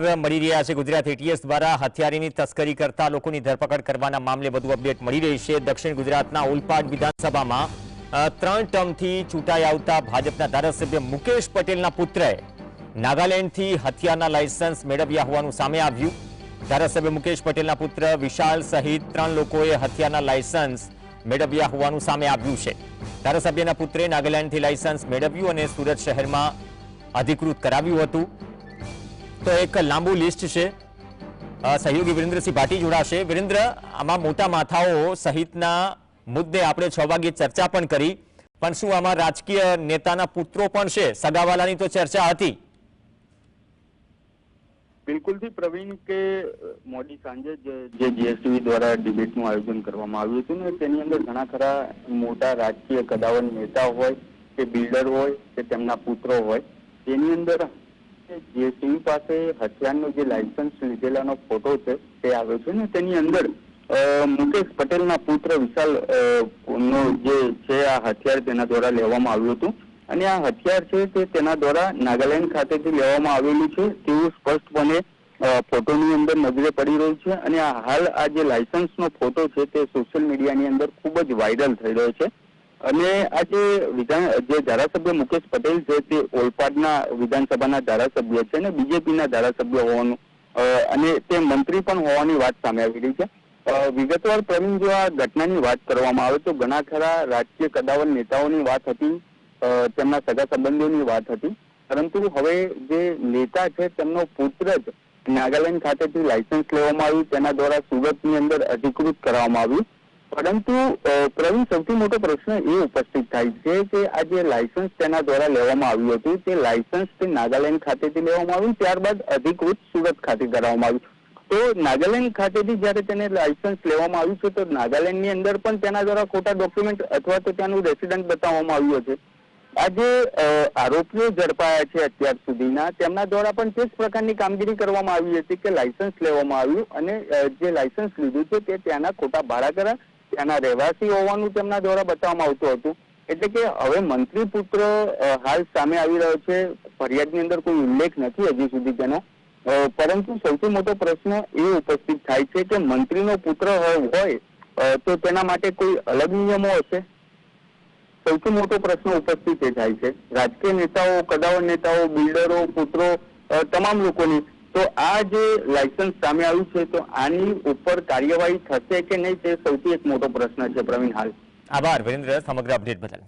મળી રહ્યા છે. ગુજરાત એટીએસ દ્વારા હથિયારીની તસ્કરી કરતા લોકોની ધરપકડ કરવાના મામલે વધુ અપડેટ મળી રહી છે. દક્ષિણ ગુજરાતના ઓલપાડ વિધાનસભામાં ત્રણ ટર્મથી ચૂંટાઈ આવતા ભાજપના ધારાસભ્ય મુકેશ પટેલના પુત્રએ નાગાલેન્ડથી હથિયારના લાયસન્સ મેળવ્યા હોવાનું સામે આવ્યું. ધારાસભ્ય મુકેશ પટેલના પુત્ર વિશાલ સહિત ત્રણ લોકોએ હથિયારના લાયસન્સ મેળવ્યા હોવાનું સામે આવ્યું છે. ધારાસભ્યના પુત્રે નાગાલેન્ડથી લાયસન્સ મેળવ્યું અને સુરત શહેરમાં અધિકૃત કરાવ્યું હતું. તો એક લાંબુ લિસ્ટ છે. સહયોગી વિરેન્દ્રસિંહ ભાટી જોડાશે. વિરેન્દ્ર, આમાં મોટા માથાઓ સહિતના મુદ્દે આપણે છ વાગે ચર્ચા પણ કરી. પણ શું આમાં રાજકીય નેતાના પુત્રો પણ છે? સગાવાલાની તો ચર્ચા હતી. બિલકુલથી પ્રવીણ કે મોડી સાંજે જે જીએસટીવી દ્વારા ડિબેટનું આયોજન કરવામાં આવ્યું હતું ને, તેની અંદર ઘણા ખરા મોટા રાજકીય કદાવર નેતા હોય, કે બિલ્ડર હોય, કે તેમના પુત્રો હોય, તેની અંદર જીએસટીવી પાસે હથિયારનો જે લાયસન્સ લીધેલાનો ફોટો છે, તે આવ્યો છે ને તેની અંદર મુકેશ પટેલના પુત્ર વિશાલ નો જે છે, આ હથિયાર તેના દ્વારા લેવામાં આવ્યું હતું. અને આ હથિયાર છે તે તેના દ્વારા નાગાલેન્ડ ખાતેથી લેવામાં આવેલું છે તેવું સ્પષ્ટપણે ફોટોની અંદર નજરે પડી રહ્યું છે. અને આ હાલ આ જે લાયસન્સનો ફોટો છે તે સોશિયલ મીડિયાની અંદર ખૂબ જ વાયરલ થઈ રહ્યો છે. અને આ જે વિધાન, જે ધારાસભ્ય મુકેશ પટેલ છે તે ઓલપાડના વિધાનસભાના ધારાસભ્ય છે અને બીજેપીના ધારાસભ્ય હોવાનું અને તે મંત્રી પણ હોવાની વાત સામે આવી રહી છે. વિગતવાર પ્રવીણ જો આ ઘટનાની વાત કરવામાં આવે તો ઘણા ખરા રાજકીય કદાવર નેતાઓની વાત હતી તેમના સગા સંબંધીઓની વાત હતી. પરંતુ હવે જે નેતા છે તેમનો પુત્ર જ નાગાલેન્ડ ખાતેથી લાયસન્સ લેવામાં આવ્યું, તેના દ્વારા સુરતની અંદર અધિકૃત કરવામાં આવ્યું. પરંતુ પ્રવીણ, સૌથી મોટો પ્રશ્ન એ ઉપસ્થિત થાય છે કે આ જે લાયસન્સ તેના દ્વારા લેવામાં આવ્યું હતું, તે લાયસન્સ તે નાગાલેન્ડ ખાતેથી લેવામાં આવ્યું, ત્યારબાદ અધિકૃત સુરત ખાતે કરવામાં આવ્યું. તો નાગાલેન્ડ ખાતેથી જ્યારે તેને લાયસન્સ લેવામાં આવ્યું છે, તો નાગાલેન્ડની અંદર પણ તેના દ્વારા ખોટા ડોક્યુમેન્ટ અથવા તો ત્યાંનું રેસિડન્ટ બતાવવામાં આવ્યું છે આજે જે આરોપીઓ ઝડપાયા છે અત્યાર સુધીના, તેમના દ્વારા પણ તે જ પ્રકારની કામગીરી કરવામાં આવી હતી કે લાયસન્સ લેવામાં આવ્યું અને જે લાયસન્સ લીધું છે તે ત્યાંના ખોટા ભાડાકરા ત્યાંના રહેવાસી હોવાનું તેમના દ્વારા બતાવવામાં આવતું હતું. એટલે કે હવે મંત્રી પુત્ર હાલ સામે આવી રહ્યો છે. ફરિયાદની અંદર કોઈ ઉલ્લેખ નથી હજી સુધી તેનો. પરંતુ સૌથી મોટો પ્રશ્ન એ ઉપસ્થિત થાય છે કે મંત્રીનો પુત્ર હોય, તો તેના માટે કોઈ અલગ નિયમો હશે? સૌથી મોટો પ્રશ્ન ઉપસ્થિત એ થાય છે. રાજકીય નેતાઓ કદાવર નેતાઓ બિલ્ડરો પુત્રો તમામ લોકોની તો આ જે લાયસન્સ સામે આવ્યું છે, તો આની ઉપર કાર્યવાહી થશે કે નહીં, તે સૌથી એક મોટો પ્રશ્ન છે પ્રવીણ હાલ. આભાર, વિરેન્દ્ર, સમગ્ર અપડેટ બદલ.